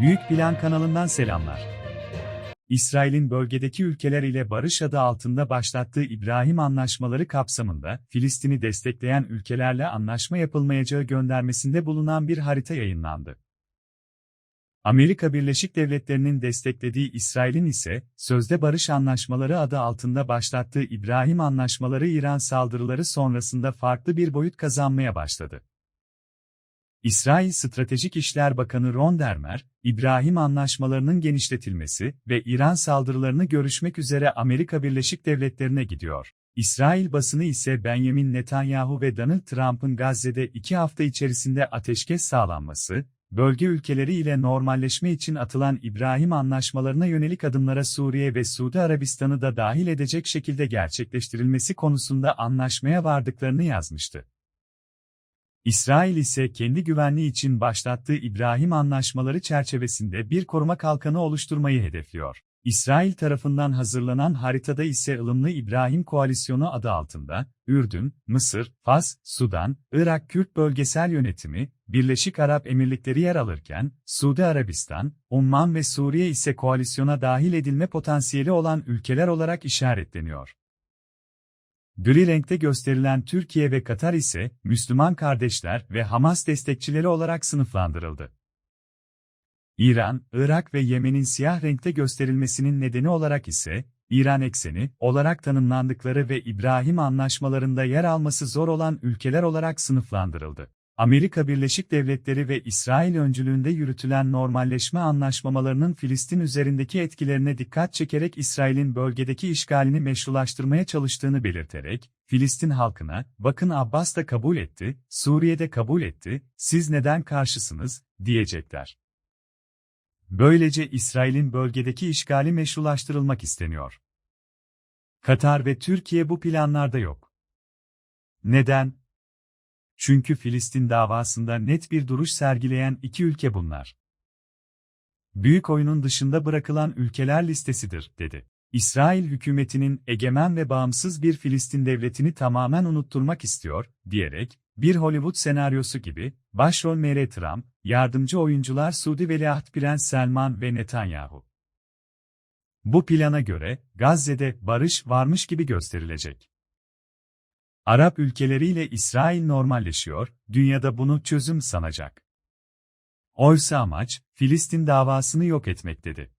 Büyük Plan kanalından selamlar. İsrail'in bölgedeki ülkeler ile barış adı altında başlattığı İbrahim Anlaşmaları kapsamında Filistin'i destekleyen ülkelerle anlaşma yapılmayacağı göndermesinde bulunan bir harita yayınlandı. Amerika Birleşik Devletleri'nin desteklediği İsrail'in ise sözde barış anlaşmaları adı altında başlattığı İbrahim Anlaşmaları İran saldırıları sonrasında farklı bir boyut kazanmaya başladı. İsrail Stratejik İşler Bakanı Ron Dermer, İbrahim anlaşmalarının genişletilmesi ve İran saldırılarını görüşmek üzere Amerika Birleşik Devletleri'ne gidiyor. İsrail basını ise Benjamin Netanyahu ve Donald Trump'ın Gazze'de iki hafta içerisinde ateşkes sağlanması, bölge ülkeleri ile normalleşme için atılan İbrahim anlaşmalarına yönelik adımlara Suriye ve Suudi Arabistan'ı da dahil edecek şekilde gerçekleştirilmesi konusunda anlaşmaya vardıklarını yazmıştı. İsrail ise kendi güvenliği için başlattığı İbrahim anlaşmaları çerçevesinde bir koruma kalkanı oluşturmayı hedefliyor. İsrail tarafından hazırlanan haritada ise ılımlı İbrahim Koalisyonu adı altında, Ürdün, Mısır, Fas, Sudan, Irak Kürt Bölgesel Yönetimi, Birleşik Arap Emirlikleri yer alırken, Suudi Arabistan, Umman ve Suriye ise koalisyona dahil edilme potansiyeli olan ülkeler olarak işaretleniyor. Gri renkte gösterilen Türkiye ve Katar ise Müslüman kardeşler ve Hamas destekçileri olarak sınıflandırıldı. İran, Irak ve Yemen'in siyah renkte gösterilmesinin nedeni olarak ise İran ekseni olarak tanımlandıkları ve İbrahim anlaşmalarında yer alması zor olan ülkeler olarak sınıflandırıldı. Amerika Birleşik Devletleri ve İsrail öncülüğünde yürütülen normalleşme anlaşmalarının Filistin üzerindeki etkilerine dikkat çekerek İsrail'in bölgedeki işgalini meşrulaştırmaya çalıştığını belirterek, Filistin halkına, bakın Abbas da kabul etti, Suriye'de kabul etti, siz neden karşısınız, diyecekler. Böylece İsrail'in bölgedeki işgali meşrulaştırılmak isteniyor. Katar ve Türkiye bu planlarda yok. Neden? Çünkü Filistin davasında net bir duruş sergileyen iki ülke bunlar. Büyük oyunun dışında bırakılan ülkeler listesidir, dedi. İsrail hükümetinin egemen ve bağımsız bir Filistin devletini tamamen unutturmak istiyor, diyerek, bir Hollywood senaryosu gibi, başrol Mere Trump, yardımcı oyuncular Suudi Veliaht Prens Selman ve Netanyahu. Bu plana göre, Gazze'de barış varmış gibi gösterilecek. Arap ülkeleriyle İsrail normalleşiyor, dünyada bunu çözüm sanacak. Oysa amaç, Filistin davasını yok etmek dedi.